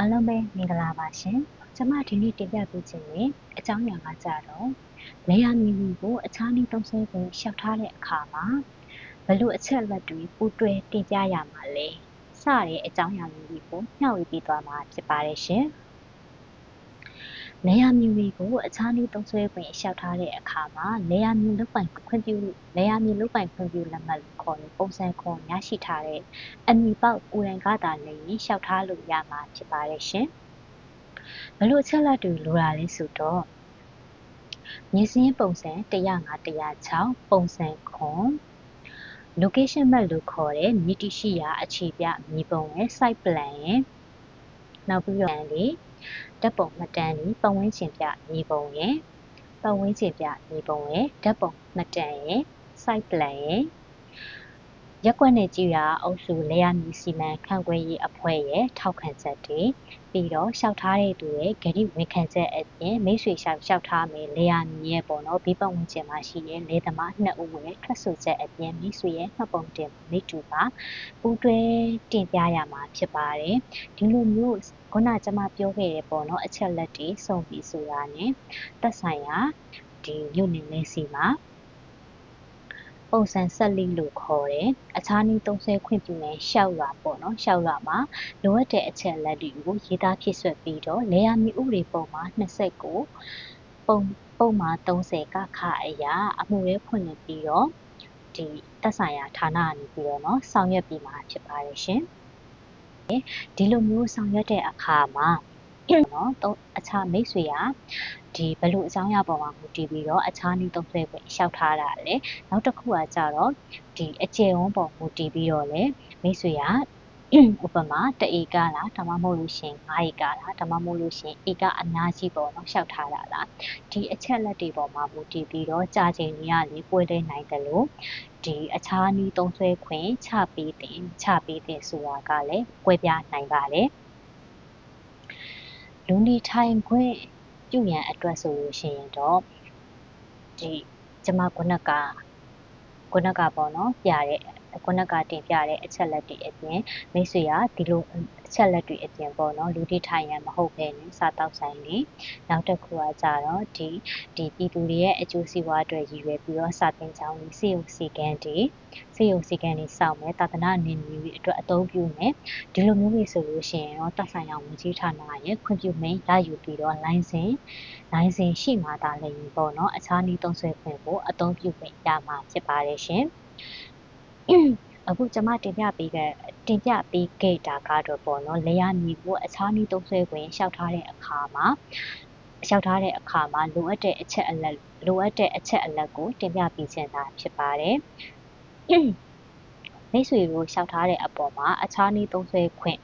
အားလုံးပဲမင်္ဂလာပါရှင်ကျွန်မဒီနေ့တင်ပြပေးခြင်းနဲ့အကြောင်းအရာကကြတော့လေယာမြူမီကိုအခြားနည်းသုံးဆွဲကိုရှောက်ထားတဲ့အခါမှာဘလို့အချက်အလက်တွေပူးတွဲတင်ပြရမှာလဲစတဲ့အကြောင်းအရာမျိုးတွေကိုမျှဝေပေးသွားမှာဖြစ်ပါတယ်ရှင် လေယာမြူမီကိုအခြားနည်းသုံးဆွဲခွင့်ရှောက်ထားတဲ့အခါမှာလေယာမြူလုတ်ပိုင်ခွင့်ပြုလေယာမြူလုတ်ပိုင်ခွင့်ပြုလက်မှတ်လို့ခေါ်တဲ့ပုံစံခွန်ရရှိထားတဲ့အမည်ပေါက်ကိုယ်တိုင်ကသာလည်းရှောက်ထားလို့ရမှာဖြစ်ပါတယ်ရှင်ဘလို့အချက်လက်တွေလိုတာလဲဆိုတော့မြေစင်းပုံစံ105 106ပုံစံခွန် location map လို့ခေါ်တဲ့မြေတရှိရာအခြေပြမြေပုံရဲ့ site plan ရဲ့နောက်ပြီးတော့လေ ဓာတ်ပုံမှတ်တမ်းလေးပတ်ဝန်းကျင်ပြမြေပုံရဲ့ပတ်ဝန်းကျင်ပြမြေပုံရဲ့ဓာတ်ပုံမှတ်တမ်းရဲ့ site plan ရဲ့ ရက်ကွက်နဲ့ကြည်ရာအုပ်စုလေယာမြူစီမံခန့်ခွဲရေးအဖွဲ့ရဲ့ထောက်ခံချက်တွေပြီးတော့လျှောက်ထားတဲ့သူရဲ့ဂတိဝန်ခံချက်အပြင်မိတ်ဆွေလျှောက်လျှောက်ထားမယ်လေယာမြူရဲ့ပေါ့နော်ဘေးပတ်ဝန်းကျင်မှာရှိတဲ့လေသမားနှစ်ဦးရဲ့ထွက်ဆိုချက်အပြင်မိတ်ဆွေရဲ့မှတ်ပုံတင်မိတူပါပူးတွဲတင်ပြရမှာဖြစ်ပါတယ်ဒီလိုမျိုးခုနကျွန်မပြောခဲ့တဲ့ပေါ့နော်အချက်လက်တွေစုံပြီးဆိုတာ ਨੇ သက်ဆိုင်ရာဒီမြို့နယ်လေးစီမှာ ပုံစံဆက်လိလို့ခေါ်တယ်အခြားနည်းသုံးဆွဲခွင့်ပြုမယ်ရှောက်လာပေါ့နော်ရှောက်လာမှာလိုအပ်တဲ့အချက်အလက်တွေကိုရေးသားဖြည့်ဆွတ်ပြီးတော့လေယာမီဥပဒေပုံမှာ29ပုံပုံမှာ30ကခအရာအမှုရဲဖွင့်နေပြီးတော့ဒီသက်ဆိုင်ရာဌာနကနေပြီးတော့เนาะဆောင်ရွက်ပြီးမှာဖြစ်ပါတယ်ရှင်ဒီလိုမျိုးဆောင်ရွက်တဲ့အခါမှာ နော်တော့အခြားမိတ်ဆွေကဒီဘလို့အကြောင်းအရာပေါ်မှာမူတည်ပြီးတော့အခြားနည်းသုံးဆွဲခွင့်လျှောက်ထားတာလေနောက်တစ်ခုကကြတော့ဒီအကျယ်ဝန်းပေါ်မူတည်ပြီးတော့လေမိတ်ဆွေကဥပမာတဧကလားဒါမှမဟုတ်လို့ရှင်9ဧကလားဒါမှမဟုတ်လို့ရှင်ဧကအများကြီးပေါ့နော်လျှောက်ထားတာလားဒီအချက်လက်တွေပေါ်မှာမူတည်ပြီးတော့ကြာချိန်ကြီးကလေပွဲလဲနိုင်တယ်လို့ဒီအခြားနည်းသုံးဆွဲခွင့်ချပေးတဲ့ချပေးတဲ့ဆိုတာကလည်းကွဲပြားနိုင်ပါတယ် လူနေထိုင်ခွင့်ပြုရန်အတွက်ဆိုလို့ရှိရင်တော့ဒီကျမခုနကခုနကပေါ့နော်ပြတဲ့ ခုနကတင်ပြတဲ့အချက်လက်တွေအပြင်မိတ်ဆွေကဒီလိုအချက်လက်တွေအပြင်ပေါ့နော်လူတိထိုင်ရန်မဟုတ်ဘဲနဲ့စားတောက်ဆိုင်နေနောက်တစ်ခုကကြတော့ဒီဒီပြည်သူတွေရဲ့အကျိုးစီးပွားအတွက်ရည်ရွယ်ပြီးတော့စာသင်ကျောင်းကြီးစီယုစီကန်းတွေစီယုစီကန်းတွေစောင့်မယ်တာသနာနေမျိုးတွေအတွက်အသုံးပြုမယ်ဒီလိုမျိုးတွေဆိုလို့ရှိရင်တော့တပ်ဆိုင်ရာဝန်ကြီးဌာနရဲ့ခွင့်ပြုမိန့်ရယူပြီးတော့လိုင်စင်လိုင်စင်ရှိမှသာလည်းပေါ့နော်အခြားနည်းသုံးဆွဲခွင့်ကိုအသုံးပြုခွင့်ရမှာဖြစ်ပါတယ်ရှင် အခုကျမတင်ပြပေးခဲ့တင်ပြပေးခဲ့တာကတော့ပေါ့နော်လေယာမြေကိုအခြားနည်းသုံးဆွဲခွင့်လျှောက်ထားတဲ့အခါမှာလျှောက်ထားတဲ့အခါမှာလိုအပ်တဲ့အချက်အလက်လိုအပ်တဲ့အချက်အလက်ကိုတင်ပြပေးခြင်းသာဖြစ်ပါတယ်မိတ်ဆွေတို့လျှောက်ထားတဲ့အပေါ်မှာအခြားနည်းသုံးဆွဲခွင့်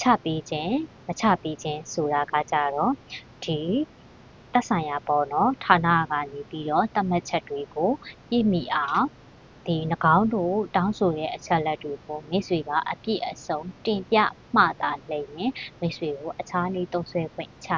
ချပေးခြင်းမချပေးခြင်းဆိုတာကကြတော့ဒီ သက်ဆိုင်ရာပေါ့နော်ဌာနကနေပြီးတော့သတ်မှတ်ချက်တွေကိုပြည့်မီအောင်ဒီ၎င်းတို့တောင်းဆိုတဲ့အချက်လက်တွေကိုမိတ်ဆွေကအပြည့်အစုံတင်ပြမှသာလျှင်မိတ်ဆွေကိုအခြားနည်းသုံးဆွဲခွင့်ချ